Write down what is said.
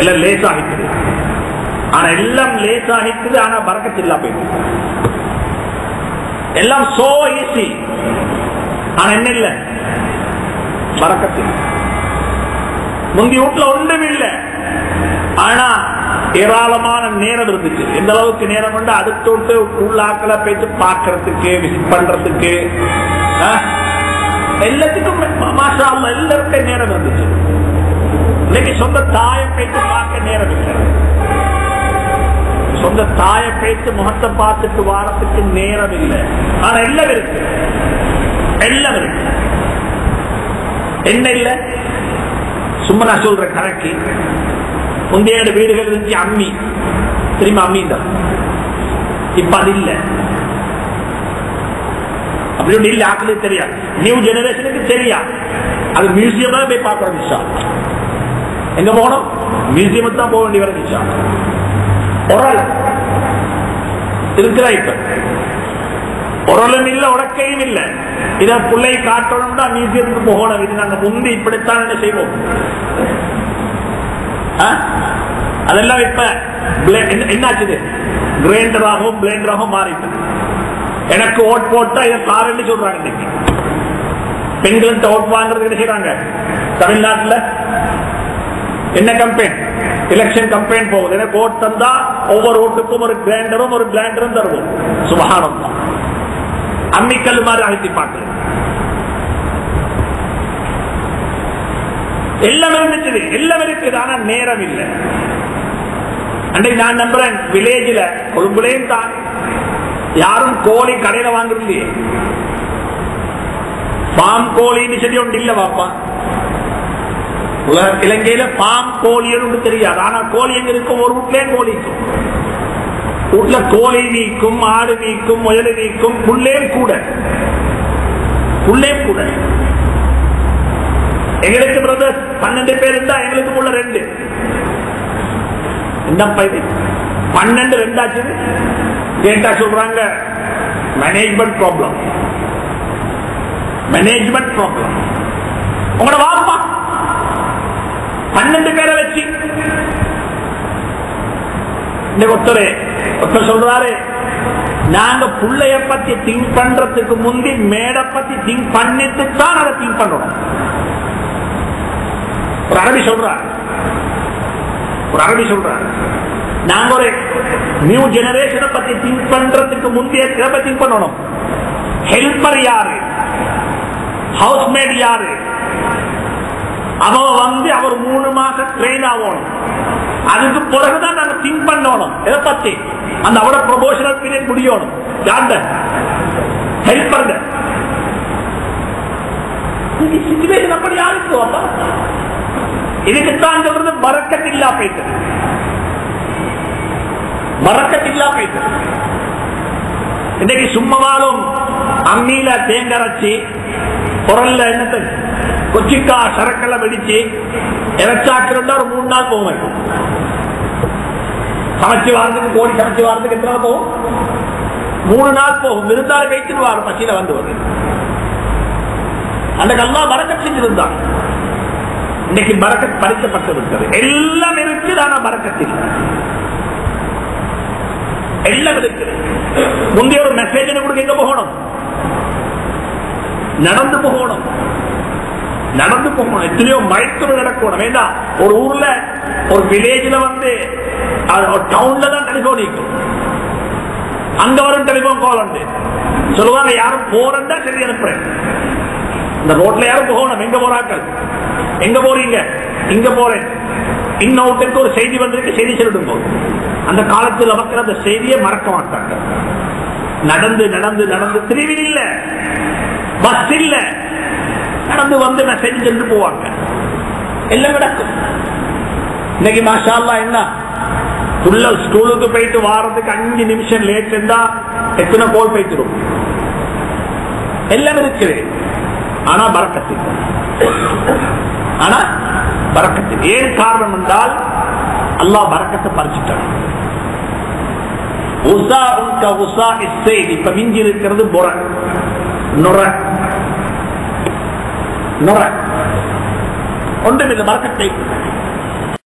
எல்லாம் லேசாகிக்குது ஆனா எல்லாம் லேசாகிக்குது ஆனா பறக்கத்தில்லா போயிடுது எல்லாம் சோ ஈஸி ஆனா என்ன இல்ல? பறக்கத்தில் முந்தி வீட்டுல ஒன்றும் இல்ல. ஆனா ஏராளமான நேரம் இருந்துச்சு. எந்த அளவுக்கு நேரம் கொண்டு அடுத்து விட்டு உள்ளாக்களை பேச்சு பார்க்கறதுக்கு விசிட் பண்றதுக்கு எல்லாத்துக்கும் மா- எல்லாருக்கும் நேரம் இருந்துச்சு. சொந்த தாயை பேச்சு முகத்தை பார்த்துட்டு வாரத்துக்கு நேரம் இல்லை. ஆனா எல்லாம் இருக்கு. எல்லாம் இருக்கு. என்ன இல்ல? சும்மா நான் சொல்றேன் கணக்கு. முந்தைய வீடுகள் இருந்துச்சு அம்மி. திரும்ப அம்மி தான் இப்ப அது இல்லை. அப்படி ஒண்ணு இல்ல ஆக்களுக்கு தெரியாது. நியூ ஜெனரேஷனுக்கு தெரியாது. அது மியூசியம் தான் போய் பார்க்கணும் விஷயம் எங்க போகணும்? மியூசியம் தான் போக வேண்டிய வர விஷயம் உரல் இருக்கிறா இப்ப? உரலும் இல்ல உடக்கையும் இல்ல. இத பிள்ளை காட்டணும்னா மியூசியத்துக்கு போகணும். இது நாங்க முந்தி இப்படித்தான் என்ன செய்வோம்? அதெல்லாம் இப்ப என்னாச்சு என்ன- என்னாச்சுது கிரைண்டராகவும் பிளேண்டராகவும் மாறிட்டு. எனக்கு ஓட் போட்டா இதை காரன்னு சொல்றாங்க இன்னைக்கு. பெண்கள்கிட்ட ஓட் வாங்குறது என்ன செய்யறாங்க தமிழ்நாட்டுல என்ன கம்பெயின் எலெக்ஷன் கம்பெயின் போகுது. எனக்கு ஓட் தந்தா ஒவ்வொரு ஓட்டுக்கும் ஒரு கிரைண்டரும் ஒரு பிளாண்டரும் தருவோம். சுபகானம் தான் அம்மிக்கல் மாதிரி அழுத்தி பார்த்து. எல்லாம் இருந்துச்சு எல்லாம் இருக்குது ஆனா நேரம் இல்லை. அன்றைக்கு நான் நம்புறேன் வில்லேஜில் கொழும்புலேயும் தான். யாரும் கோழி கடையில வாங்குறது பாம் கோழின்னு சொல்லி ஒன்று இல்லை பாப்பா. உலக இலங்கையில பாம் கோழின்னு தெரியாது. ஆனா கோழி எங்க இருக்கும்? ஒரு வீட்டிலே கோழி இருக்கும். வீட்டுல கோழி நீக்கும் ஆடு நீக்கும் முயல் நீக்கும் புள்ளே கூட. புள்ளே கூட. எங்களுக்கு பிரதர் பன்னெண்டு பேர் இருந்தா எங்களுக்கு உள்ள ரெண்டு. என்னப்பா இது? பன்னெண்டு ரெண்டாச்சு? கேட்டா சொல்றாங்க மேனேஜ்மெண்ட் ப்ராப்ளம் மேனேஜ்மெண்ட் ப்ராப்ளம் உங்களோட பன்னெண்டு பேரை வச்சு. ஒருத்தர் ஒருத்தர் சொல்றாரு நாங்க புள்ளைய பத்தி திங்க் பண்றதுக்கு முந்தி மேடை பத்தி திங்க் பண்ணிட்டு தான் அதை திங்க் பண்ணணும் ஒரு அரபி சொல்றார். ஒரு அரபி சொல்றார். நாங்க ஒரு நியூ ஜெனரேஷனை பத்தி திங்க் பண்றதுக்கு முந்தைய திறப்பை திங்க் பண்ணணும். ஹெல்பர் யாரு? ஹவுஸ்மேட் யாரு? அவ வந்து அவர் ட்ரெயின் ஆகணும். அதுக்கு பிறகுதான் நாங்க திங்க் பண்ணணும். எதை பத்தி? அந்த அவட ப்ரொபோஷனல் பீரியட் முடியணும். யார்ட ஹெல்ப் பண்ணுங்க சிச்சுவேஷன் அப்படி ஆகிட்டு அப்பா. இதுக்குத்தான் சொல்றது பறக்கத்தில்லா போயிட்டு. பறக்கத்தில்லா போயிட்டு. இன்னைக்கு சும்மாவாலும் அம்மியில தேங்கரைச்சி குரல்ல என்னத்தை கொச்சிக்கா சரக்கெல்லாம் வெடிச்சு இறைச்சாக்கிறதா ஒரு மூணு நாள் போகும். சமைச்சு வாரத்துக்கு கோடி சமைச்சு வாரத்துக்கு எத்தனை நாள் போகும்? மூணு நாள் போகும். இருந்தாலும் வைத்துட்டு வாரம் பசியில வந்து வருது அந்த கல்லா பறக்க செஞ்சிருந்தான். இன்னைக்கு பறக்கத் பறிக்கப்பட்டிருக்கிறது. எல்லாம் இருக்குது ஆனா பறக்கத்தில் எல்லாம் இருக்குது முந்தைய ஒரு மெசேஜ் கொடுக்க எங்க போகணும்? நடந்து போகணும். நடந்து போகணும். எத்தனையோ மைக்ரோ நடக்கணும் வேண்டாம் ஒரு ஊர்ல ஒரு வில்லேஜ்ல வந்து டவுன்ல தான் டெலிபோன் இருக்கும் அங்க வரும் டெலிபோன் கால் உண்டு. சொல்லுவாங்க யாரும் போறதா சரி அனுப்புறேன். இந்த ரோட்ல யாரும் போகணும். எங்க போறாக்கள் எங்க போறீங்க? இங்க போறேன். இன்னொருத்தருக்கு ஒரு செய்தி வந்திருக்கு செய்தி சொல்லிடுங்க. அந்த காலத்தில் மக்கள் அந்த செய்தியை மறக்க மாட்டாங்க நடந்து நடந்து நடந்து திருவில் இல்ல. பஸ் இல்ல. கடந்து வந்து மெசேஜ் சென்று போவாங்க. எல்லாம் நடக்கும். இன்னைக்கு மாஷால்லா அல்லாஹ் என்ன? புள்ள ஸ்கூலுக்கு போயிட்டு வாரத்துக்கு அஞ்சு நிமிஷம் லேட் இருந்தா எத்தனை கோல் போயிட்டுரும் எல்லாம் இருக்குது. ஆனா பறக்கத்து ஆனா பறக்கத்து ஏன் காரணம் என்றால் அல்லாஹ் பறக்கத்தை பறிச்சுட்டான். இப்ப மிஞ்சி இருக்கிறது புற. நுர நுற ஒன்றும் இந்த பறக்கத்தை